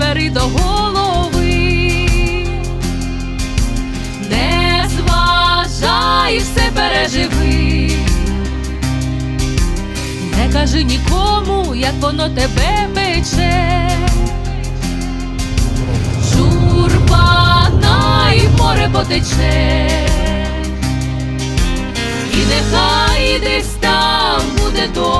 бери до голови, не зважай, все переживи, не кажи нікому, як воно тебе пече. Журба най море потече, і нехай десь там буде дощ,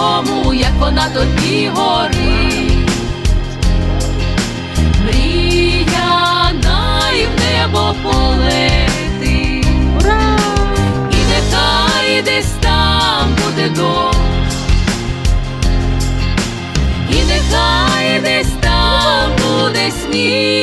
тому, як вона тоді горить, мрія най в небо полетить Ура! і нехай десь там буде дощ, і нехай десь там буде сніг.